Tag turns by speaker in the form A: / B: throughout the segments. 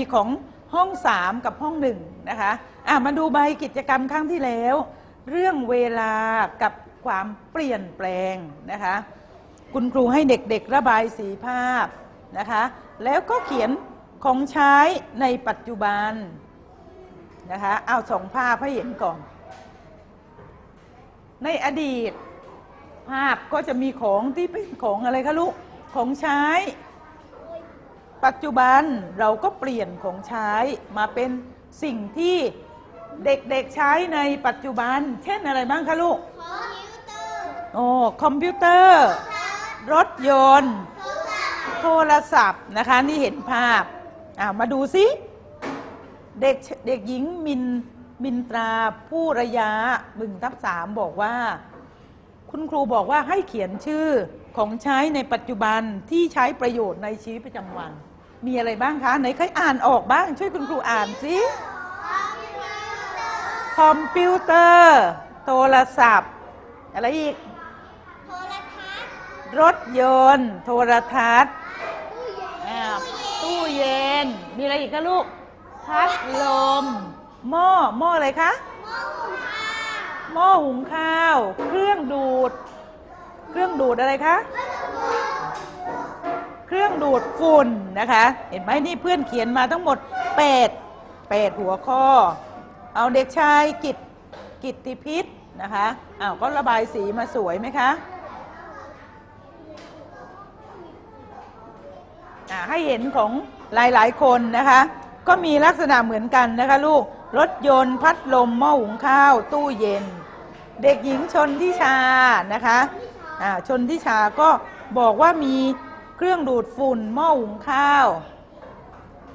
A: มีของห้อง 3 กับห้องหนึ่งนะคะอ่ามาดูใบกิจกรรมครั้งที่แล้ว เรื่องเวลากับความเปลี่ยนแปลงนะคะคุณครูให้เด็กๆระบายสีภาพนะคะแล้วก็เขียนของใช้ในปัจจุบันนะคะเอาสองภาพให้เห็นก่อน ในอดีตภาพก็จะมีของที่เป็นของอะไรคะลูกของใช้ ปัจจุบันเราก็เปลี่ยนของใช้มาเป็นสิ่งที่เด็กๆใช้ในปัจจุบัน เช่นอะไรบ้างคะลูกโอ้คอมพิวเตอร์ รถยนต์ โทรศัพท์นะคะ นี่เห็นภาพอ่ามาดูสิเด็กเด็กหญิงมินมินตราผู้ระยะบึงทับสามบอกว่า คุณครูบอกว่าให้เขียนชื่อของใช้ในปัจจุบันที่ใช้ประโยชน์ในชีวิตประจำวัน มีอะไรบ้างคะ ไหนใครอ่านออกบ้าง ช่วยคุณครูอ่านสิคอมพิวเตอร์ โทรศัพท์ อะไรอีกรถยนต์ โทรทัศน์อ่าตู้เย็น มีอะไรอีกคะลูก พัดลม หม้อ หม้ออะไรคะ หม้อหุงข้าวเครื่องดูด เครื่องดูดอะไรคะเครื่อง ครื่องดูดฝุ่นนะคะ เห็นไหมนี่เพื่อนเขียนมาทั้งหมด8 8หัวข้อ เอาเด็กชายกิตกิตติพิษนะคะอ้าวก็ระบายสีมาสวยไหมคะอ่าให้เห็นของหลาย ๆ คนนะคะ ก็มีลักษณะเหมือนกันนะคะลูก รถยนต์พัดลมหม้อหุงข้าว ตู้เย็น เด็กหญิงชนทิชานะคะอ่าชนทิชาก็บอกว่ามี เครื่องดูดฝุ่นหม้อหุงข้าว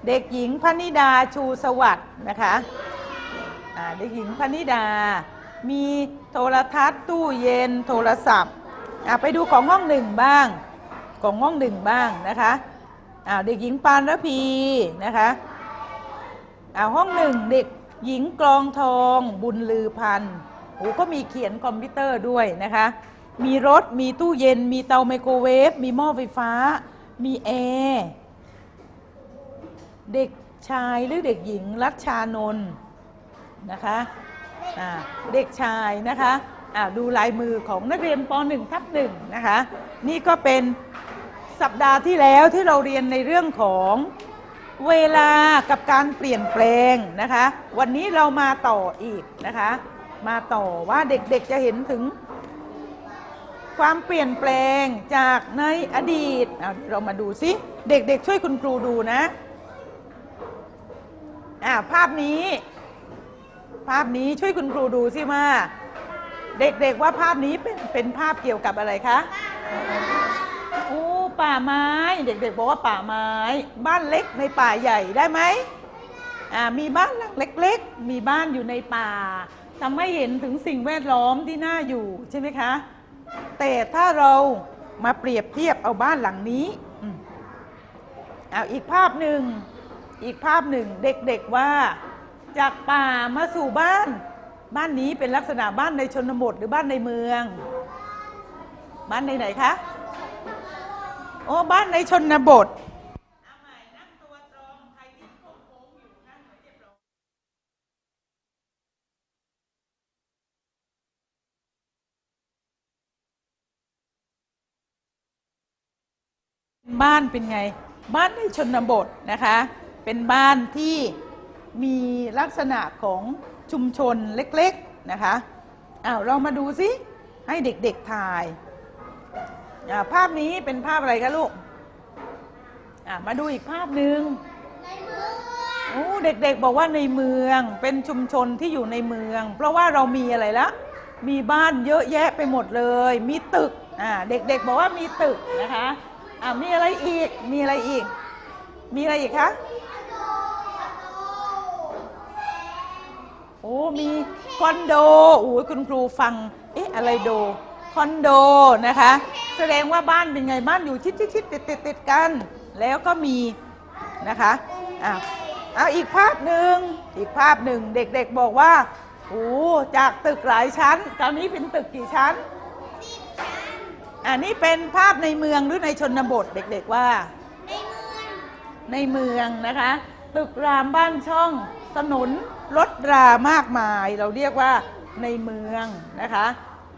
A: เด็กหญิงพนิดาชูสวัสด์นะคะเด็กหญิงพนิดา มีโทรทัศน์ตู้เย็นโทรศัพท์ไปดูของห้องหนึ่งบ้างของห้องหนึ่งบ้างนะคะเด็กหญิงปานระพีนะคะห้องหนึ่งเด็กหญิงกลองทองบุญลือพันธ์โอ้ก็มีเขียนคอมพิวเตอร์ด้วยนะคะ มีรถ มีตู้เย็น มีเตาไมโครเวฟ มีหม้อไฟฟ้า มีแอร์ เด็กชายหรือเด็กหญิงรัชชานนท์นะคะเด็กชายนะคะอ่าดูลายมือของนักเรียนป .1 ทับหนึ่งนะคะ นี่ก็เป็นสัปดาห์ที่แล้วที่เราเรียนในเรื่องของเวลากับการเปลี่ยนแปลงนะคะ วันนี้เรามาต่ออีกนะคะ มาต่อว่าเด็กๆจะเห็นถึง ความเปลี่ยนแปลงจากในอดีตอะเรามาดูซิเด็กๆ ช่วยคุณครูดูนะอ่าภาพนี้ ภาพนี้ช่วยคุณครูดูสิว่า เด็กๆว่าภาพนี้เป็นเป็นภาพเกี่ยวกับอะไรคะโอ้ป่าไม้ เด็กๆบอกว่าป่าไม้ บ้านเล็กในป่าใหญ่ได้ไหมอ่ามีบ้านหลังเล็ก ๆ มีบ้านอยู่ในป่าทำให้เห็นถึงสิ่งแวดล้อมที่น่าอยู่ใช่ไหมคะ แต่ถ้าเรามาเปรียบเทียบเอาบ้านหลังนี้เอาอีกภาพหนึ่ง อีกภาพหนึ่งเด็กๆว่า จากป่ามาสู่บ้าน บ้านนี้เป็นลักษณะบ้านในชนบทหรือบ้านในเมือง บ้านในไหนคะโอ้บ้านในชนบท บ้านเป็นไง บ้านในชนบทนะคะ เป็นบ้านที่มีลักษณะของชุมชนเล็กๆนะคะอ้าวเรามาดูสิให้เด็กๆถ่ายอ่าภาพนี้เป็นภาพอะไรคะลูกอ่ามาดูอีกภาพหนึ่งโอ้เด็กๆบอกว่าในเมืองเป็นชุมชนที่อยู่ในเมือง เพราะว่าเรามีอะไรละมีบ้านเยอะแยะไปหมดเลย มีตึกอ่าเด็กๆบอกว่ามีตึกนะคะ อ่ามีอะไรอีก มีอะไรอีก มีอะไรอีกคะ โอ้ มีคอนโดโอ้ยคุณครูฟัง เอ๊ะ อะไรโด คอนโดนะคะ แสดงว่าบ้านเป็นไง บ้านอยู่ชิดชิดชิดติดติดติดกัน แล้วก็มีนะคะอะเอาอีกภาพหนึ่ง อีกภาพหนึ่ง เด็กๆบอกว่าโอ้จากตึกหลายชั้น ตอนนี้เป็นตึกกี่ชั้น อันนี้เป็นภาพในเมืองหรือในชนบทเด็กๆว่า
B: ในเมือง
A: อในเมืองนะคะ ตึกรามบ้านช่องถนนรถรามากมาย เราเรียกว่าในเมืองนะคะ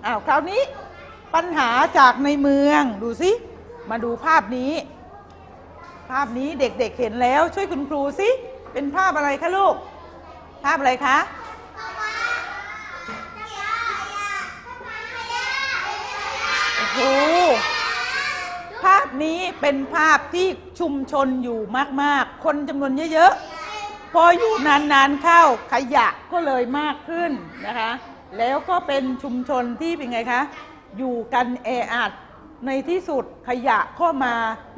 A: อ้าวคราวนี้ปัญหาจากในเมืองดูสิมาดูภาพนี้ ภาพนี้เด็กๆเห็นแล้วช่วยคุณครูสิเป็นภาพอะไรคะลูก ภาพอะไรคะ โอ้โหภาพนี้เป็นภาพที่ชุมชนอยู่มาก ๆ คนจำนวนเยอะ ๆ พออยู่นาน ๆ เข้าขยะก็เลยมากขึ้นนะคะ แล้วก็เป็นชุมชนที่เป็นไงคะ อยู่กันแออัดในที่สุดขยะก็มา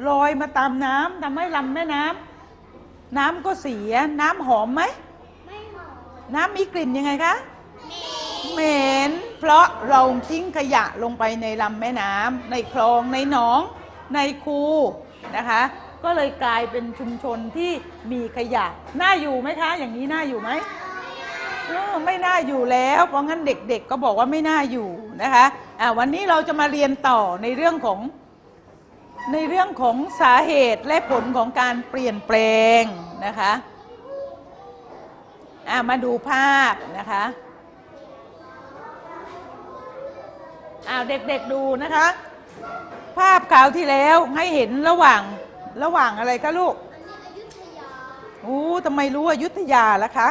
A: ลอยมาตามน้ำทำให้ลำแม่น้ำน้ำก็เสียน้ำหอมไหมน้ำมีกลิ่นยังไงคะ เหม็น เพราะเราทิ้งขยะลงไปในลำแม่น้ำในคลองในหนองในคูนะคะ ก็เลยกลายเป็นชุมชนที่มีขยะน่าอยู่ไหมคะ อย่างนี้น่าอยู่ไหมไม่น่าอยู่แล้ว เพราะงั้นเด็กๆ ก็บอกว่าไม่น่าอยู่นะคะวันนี้เราจะมาเรียนต่อในเรื่องของในเรื่องของสาเหตุและผลของการเปลี่ยนแปลงนะคะมาดูภาพนะคะ อ้าวเด็กๆดูนะคะ ภาพข่าวที่แล้วให้เห็นระหว่างระหว่างอะไรคะลูกอู้ทำไมรู้อยุธยาล่ะคะ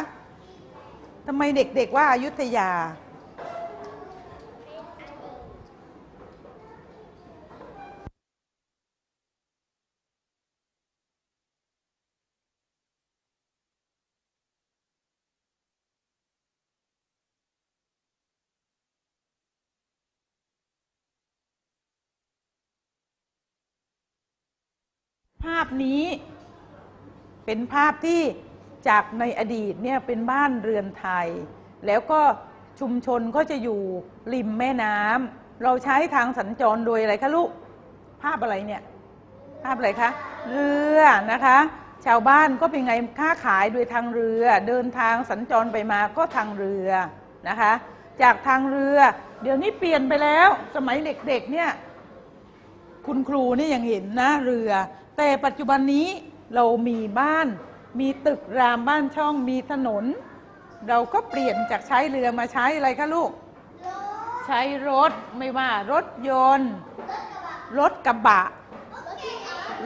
A: ทำไมเด็กๆว่าอายุธยา นี้เป็นภาพที่จากในอดีตเนี่ยเป็นบ้านเรือนไทย แล้วก็ชุมชนก็จะอยู่ริมแม่น้ำเราใช้ทางสัญจรโดยอะไรคะลูก ภาพอะไรเนี่ย ภาพอะไรคะเรือนะคะ ชาวบ้านก็เป็นไงค้าขายโดยทางเรือ เดินทางสัญจรไปมาก็ทางเรือนะคะ จากทางเรือ เดี๋ยวนี้เปลี่ยนไปแล้ว สมัยเด็กๆเนี่ยคุณครูนี่ยังเห็นนะเรือ แต่ปัจจุบันนี้เรามีบ้าน มีตึกรามบ้านช่องมีถนน เราก็เปลี่ยนจากใช้เรือมาใช้อะไรคะลูก ใช้รถไม่ว่ารถยนต์ รถกระบะ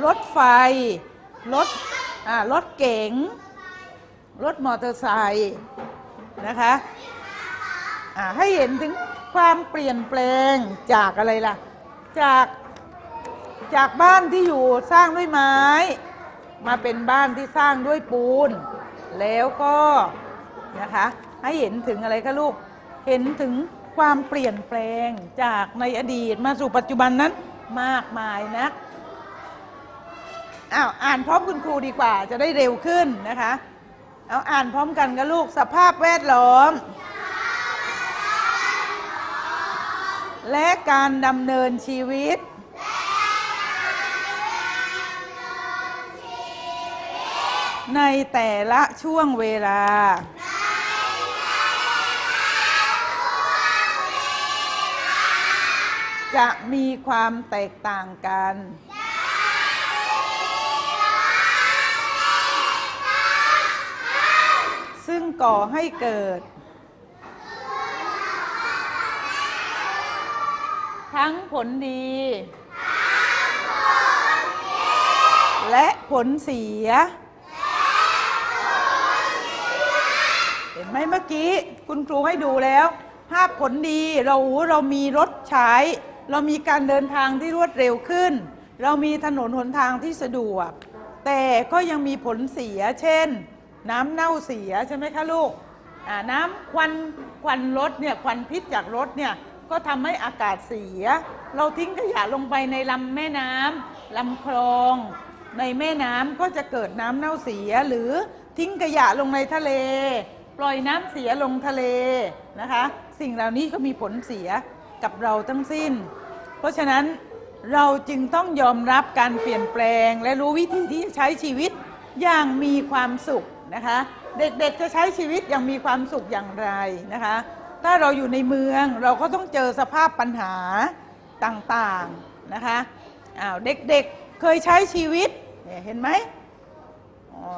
A: รถไฟ รถอ่ารถเก๋ง รถมอเตอร์ไซค์นะคะอ่าให้เห็นถึงความเปลี่ยนแปลงจากอะไรล่ะ จาก จากบ้านที่อยู่สร้างด้วยไม้ มาเป็นบ้านที่สร้างด้วยปูน แล้วก็นะคะให้เห็นถึงอะไรคะลูก เห็นถึงความเปลี่ยนแปลงจากในอดีตมาสู่ปัจจุบันนั้นมากมายนะอ้าวอ่านพร้อมคุณครูดีกว่าจะได้เร็วขึ้นนะคะ เอาอ่านพร้อมกันกับลูกสภาพแวดล้อม และการดำเนินชีวิต ในแต่ละช่วงเวลา จะมีความแตกต่างกัน ซึ่งก่อให้เกิด ทั้งผลดี และผลเสีย เห็น ไหมเมื่อกี้คุณครูให้ดูแล้ว ภาพผลดีเราเรามีรถใช้ เรามีการเดินทางที่รวดเร็วขึ้น เรามีถนนหนทางที่สะดวก แต่ก็ยังมีผลเสียเช่น น้ำเน่าเสียใช่ไหมคะลูกน้ำควันควันรถเนี่ยควันพิษจากรถเนี่ยก็ทำให้อากาศเสีย เราทิ้งขยะลงไปในลำแม่น้ำลำคลองในแม่น้ำก็จะเกิดน้ำเน่าเสียหรือทิ้งขยะลงในทะเล ปล่อยน้ำเสียลงทะเลนะคะ สิ่งเหล่านี้ก็มีผลเสียกับเราทั้งสิ้น เพราะฉะนั้นเราจึงต้องยอมรับการเปลี่ยนแปลง และรู้วิธีที่ใช้ชีวิตอย่างมีความสุขนะคะ เด็กๆจะใช้ชีวิตอย่างมีความสุขอย่างไรนะคะ ถ้าเราอยู่ในเมืองเราก็ต้องเจอสภาพปัญหาต่างๆนะคะอ้าวเด็กๆเคยใช้ชีวิตเนี่ยเห็นไหม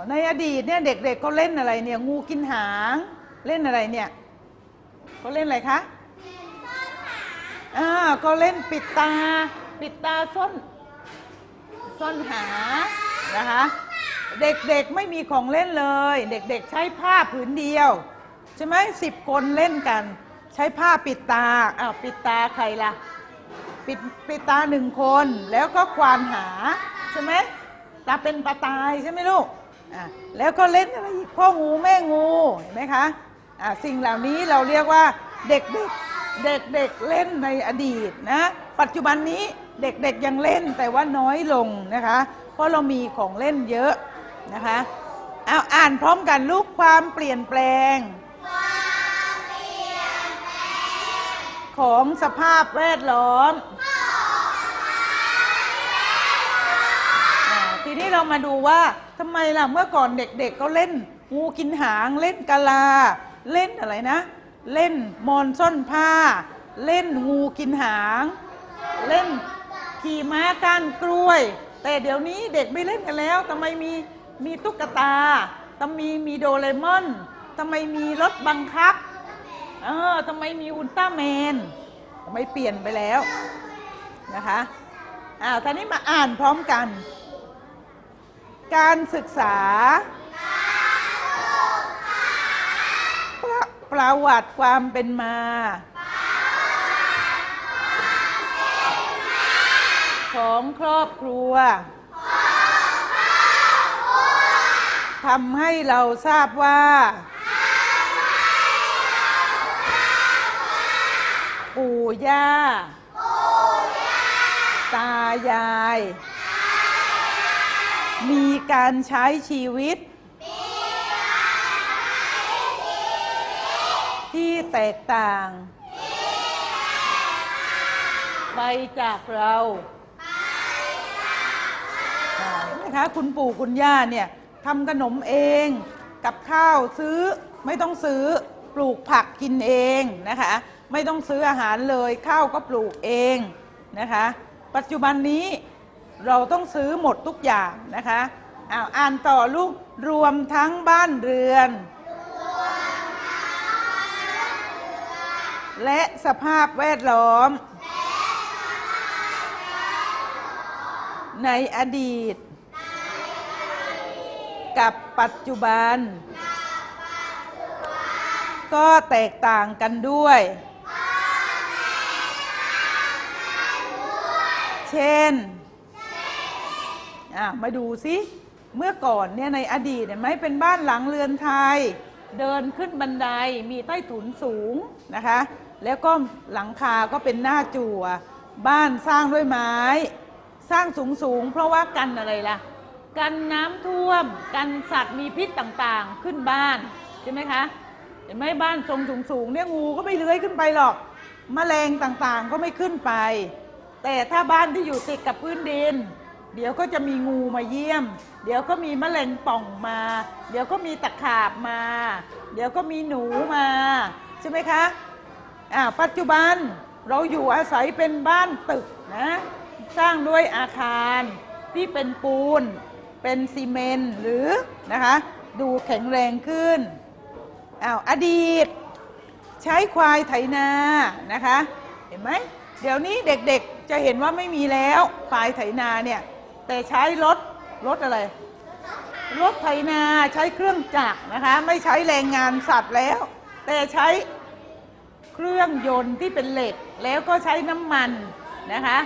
A: ในอดีตเนี่ยเด็กๆก็เล่นอะไรเนี่ยงูกินหางเล่นอะไรเนี่ยเขาเล่นอะไรคะอ่าก็เล่นปิดตา ปิดตาซ่อนซ่อนหานะคะเด็กๆไม่มีของเล่นเลย เด็กๆ ใช้ผ้าผืนเดียว ใช่ไหมสิบคนเล่นกัน ใช้ผ้าปิดตาอ้าวปิดตาใครล่ะปิดปิดตาหนึ่งคนแล้วก็ควานหา ใช่ไหมตาเป็นปลาตายใช่ไหมลูก อะแล้วก็เล่นอะไรอีกพ่องูแม่งูเห็นไหมคะอะสิ่งเหล่านี้เราเรียกว่าเด็กเด็กเด็กเด็กเล่นในอดีตนะปัจจุบันนี้เด็กๆยังเล่นแต่ว่าน้อยลงนะคะ เพราะเรามีของเล่นเยอะนะคะเอาอ่านพร้อมกันลูกความเปลี่ยนแปลง ของสภาพแวดล้อม นี้เรามาดูว่าทำไมล่ะเมื่อก่อนเด็กๆก็เล่นงูกินหางเล่นกะลา เล่นอะไรนะ เล่นมอนซ่อนผ้า เล่นงูกินหาง เล่นขี่ม้าก้านกล้วย แต่เดี๋ยวนี้เด็กไม่เล่นกันแล้วทำไมมีมีตุ๊กตาทำไมมีโดเรมอนทำไมมีรถบังคับเออทำไมมีอุลตร้าแมนทำไมเปลี่ยนไปแล้วนะคะอ้าวท่านี้มาอ่านพร้อมกัน การศึกษาประประวัติความเป็นมา ของครอบครัว ทำให้เราทราบว่า ปู่ย่า ตายาย มี การใช้ชีวิต ที่แตกต่าง ไปจากเราอ่าเห็นไหมคะคุณปู่คุณย่าเนี่ยทำขนมเองกับข้าวซื้อไม่ต้องซื้อปลูกผักกินเองนะคะ ไม่ต้องซื้ออาหารเลยข้าวก็ปลูกเองนะคะ ปัจจุบันนี้เราต้องซื้อหมดทุกอย่างนะคะ อ้าวอ่านต่อลูกรวมทั้งบ้านเรือน และสภาพแวดล้อม ในอดีต กับปัจจุบัน ก็แตกต่างกันด้วย เช่น อะ มาดูสิ เมื่อก่อนเนี่ยในอดีตเห็นไหมเป็นบ้านหลังเรือนไทย เดินขึ้นบันไดมีใต้ถุนสูงนะคะ แล้วก็หลังคาก็เป็นหน้าจั่ว บ้านสร้างด้วยไม้ สร้างสูงสูงเพราะว่ากันอะไรล่ะ กันน้ำท่วม กันสัตว์มีพิษต่างๆขึ้นบ้านใช่ไหมคะเห็นไหมบ้านทรงสูงๆเนี่ยงูก็ไม่เลื้อยขึ้นไปหรอกแมลงต่างๆก็ไม่ขึ้นไป แต่ถ้าบ้านที่อยู่ติดกับพื้นดิน เดี๋ยวก็จะมีงูมาเยี่ยม เดี๋ยวก็มีแมลงป่องมา เดี๋ยวก็มีตะขาบมา เดี๋ยวก็มีหนูมาใช่ไหมคะอ่าปัจจุบันเราอยู่อาศัยเป็นบ้านตึกนะสร้างด้วยอาคารที่เป็นปูน เป็นซีเมนต์หรือนะคะดูแข็งแรงขึ้นอ้าวอดีต ใช้ควายไถนานะคะ เห็นไหมเดี๋ยวนี้เด็กๆจะเห็นว่าไม่มีแล้วควายไถนาเนี่ย แต่ใช้รถรถอะไร รถไถนาใช้เครื่องจักรนะคะ ไม่ใช้แรงงานสัตว์แล้ว แต่ใช้เครื่องยนต์ที่เป็นเหล็ก แล้วก็ใช้น้ำมันนะคะ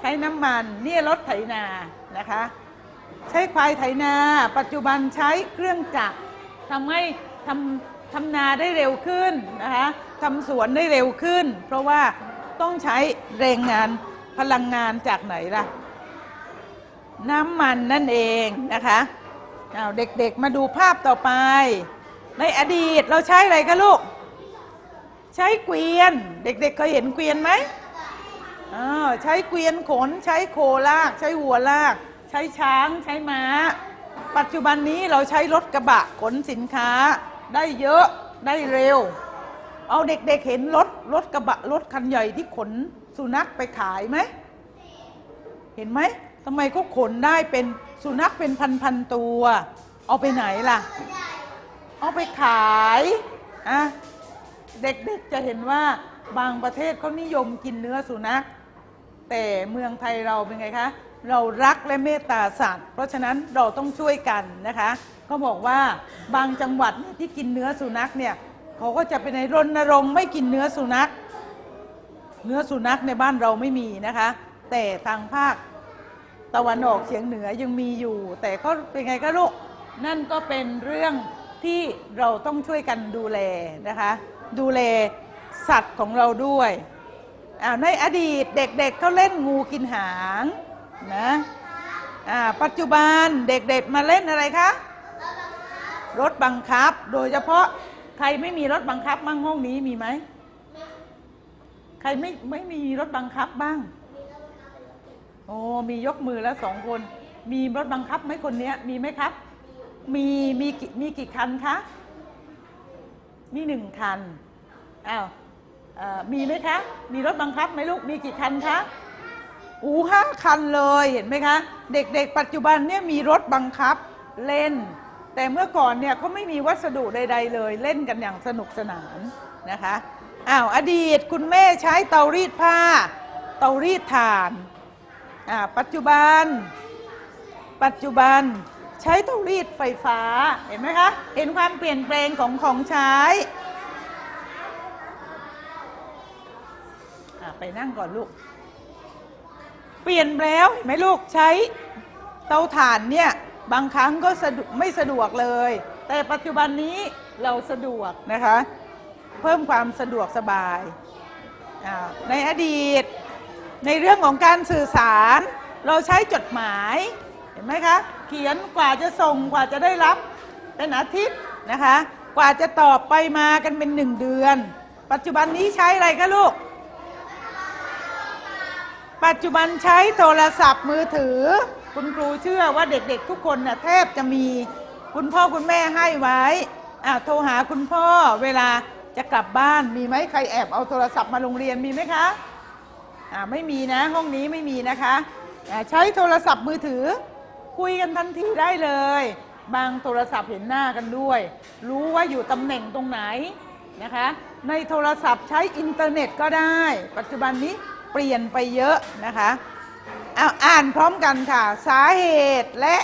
A: ใช้น้ำมันเนี่ยรถไถนานะคะ ใช้ควายไถนา ปัจจุบันใช้เครื่องจักรทำให้ทำทำนาได้เร็วขึ้นนะคะทำสวนได้เร็วขึ้น เพราะว่าต้องใช้แรงงานพลังงานจากไหนล่ะ น้ำมันนั่นเองนะคะเอาเด็กๆมาดูภาพต่อไป ในอดีตเราใช้อะไรคะลูก ใช้เกวียน เด็กๆเคยเห็นเกวียนไหมอ่าใช้เกวียนขน ใช้โคลาก ใช้วัวลาก ใช้ช้าง ใช้ม้า ปัจจุบันนี้เราใช้รถกระบะขนสินค้า ได้เยอะได้เร็ว เอาเด็กๆเห็นรถรถกระบะรถคันใหญ่ที่ขนสุนัขไปขายไหม เห็นไหม ทำไมเขาขนได้เป็นสุนัขเป็นพันๆตัว เอาไปไหนล่ะ เอาไปขายอะเด็กๆจะเห็นว่าบางประเทศเขานิยมกินเนื้อสุนัข แต่เมืองไทยเราเป็นไงคะ เรารักและเมตตาสัตว์ เพราะฉะนั้นเราต้องช่วยกันนะคะเขาบอกว่าบางจังหวัดที่กินเนื้อสุนัขเนี่ยเขาก็จะไปในรณรงค์ไม่กินเนื้อสุนัข เนื้อสุนัขในบ้านเราไม่มีนะคะ แต่ทางภาค ตะวันออกเฉียงเหนือยังมีอยู่ แต่ก็เป็นไงก็ลูกนั่นก็เป็นเรื่องที่เราต้องช่วยกันดูแลนะคะ ดูแลสัตว์ของเราด้วยอ่าในอดีตเด็กๆเขาเล่นงูกินหางนะอ่าปัจจุบันเด็กๆมาเล่นอะไรคะรถบังคับ โดยเฉพาะใครไม่มีรถบังคับมั่งห้องนี้มีไหมใครไม่ไม่มีรถบังคับบ้าง โอ้มียกมือแล้วสองคน มีรถบังคับไหมคนเนี้ยมีไหมครับ มีมีกี่มีกี่คันคะมีหนึ่งคันอ้าวมีไหมคะ มีรถบังคับไหมลูกมีกี่คันคะอู้ห้าคันเลยเห็นไหมคะ เด็กๆ ปัจจุบันเนี่ยมีรถบังคับเล่น แต่เมื่อก่อนเนี่ยเขาไม่มีวัสดุใด ๆ เลยเล่นกันอย่างสนุกสนานนะคะอ้าวอดีตคุณแม่ใช้เตารีดผ้า เตารีดถ่าน อ่าปัจจุบัน ปัจจุบันใช้เตารีดไฟฟ้าเห็นไหมคะ เห็นความเปลี่ยนแปลงของของใช้ไปนั่งก่อนลูก เปลี่ยนแล้วเห็นไหมลูกใช้เตาถ่านเนี่ยบางครั้งก็สะดไม่สะดวกเลย แต่ปัจจุบันนี้เราสะดวกนะคะ เพิ่มความสะดวกสบาย ในอดีต ในเรื่องของการสื่อสาร เราใช้จดหมายเห็นไหมคะเขียนกว่าจะส่งกว่าจะได้รับเป็นอาทิตย์นะคะ กว่าจะตอบไปมากันเป็นหนึ่งเดือน ปัจจุบันนี้ใช้อะไรคะลูก ปัจจุบันใช้โทรศัพท์มือถือ คุณครูเชื่อว่าเด็กๆทุกคนน่ะแทบจะมีคุณพ่อคุณแม่ให้ไว้อะโทรหาคุณพ่อเวลาจะกลับบ้านมีไหมใครแอบเอาโทรศัพท์มาโรงเรียนมีไหมคะ อ่าไม่มีนะห้องนี้ไม่มีนะคะอ่าใช้โทรศัพท์มือถือ คุยกันทันทีได้เลย บางโทรศัพท์เห็นหน้ากันด้วย รู้ว่าอยู่ตำแหน่งตรงไหนนะคะ ในโทรศัพท์ใช้อินเทอร์เน็ตก็ได้ ปัจจุบันนี้เปลี่ยนไปเยอะนะคะเอาอ่านพร้อมกันค่ะ สาเหตุและ